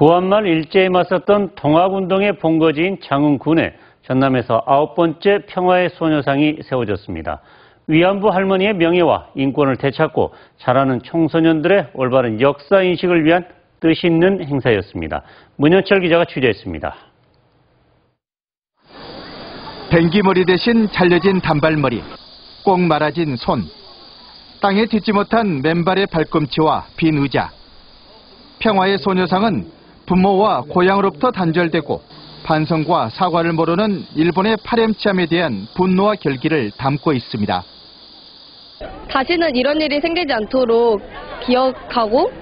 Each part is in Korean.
고한말 일제에 맞섰던 동학운동의 본거지인 장흥군에 전남에서 아홉 번째 평화의 소녀상이 세워졌습니다. 위안부 할머니의 명예와 인권을 되찾고 자라는 청소년들의 올바른 역사 인식을 위한 뜻 있는 행사였습니다. 문현철 기자가 취재했습니다. 뱅기머리 대신 잘려진 단발머리, 꼭 말아진 손, 땅에 딛지 못한 맨발의 발꿈치와 빈 의자. 평화의 소녀상은 부모와 고향으로부터 단절되고 반성과 사과를 모르는 일본의 파렴치함에 대한 분노와 결기를 담고 있습니다. 다시는 이런 일이 생기지 않도록 기억하고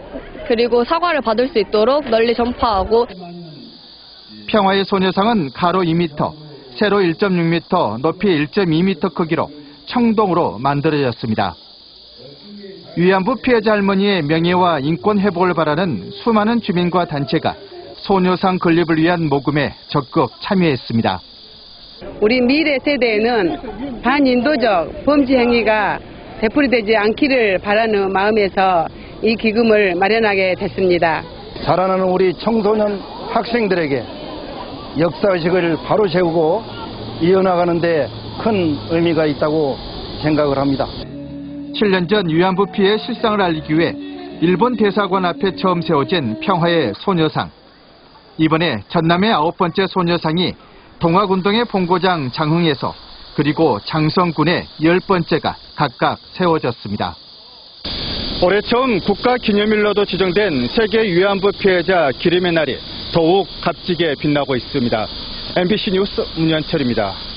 그리고 사과를 받을 수 있도록 널리 전파하고 평화의 소녀상은 가로 2m, 세로 1.6m, 높이 1.2m 크기로 청동으로 만들어졌습니다. 위안부 피해자 할머니의 명예와 인권 회복을 바라는 수많은 주민과 단체가 소녀상 건립을 위한 모금에 적극 참여했습니다. 우리 미래 세대에는 반인도적 범죄 행위가 되풀이되지 않기를 바라는 마음에서 이 기금을 마련하게 됐습니다. 자라나는 우리 청소년 학생들에게 역사의식을 바로 세우고 이어나가는 데 큰 의미가 있다고 생각을 합니다. 7년 전 위안부 피해 실상을 알리기 위해 일본 대사관 앞에 처음 세워진 평화의 소녀상. 이번에 전남의 아홉 번째 소녀상이 동학운동의 본고장 장흥에서 그리고 장성군의 열 번째가 각각 세워졌습니다. 올해 처음 국가기념일로도 지정된 세계 위안부 피해자 기림의 날이 더욱 값지게 빛나고 있습니다. MBC 뉴스 문현철입니다.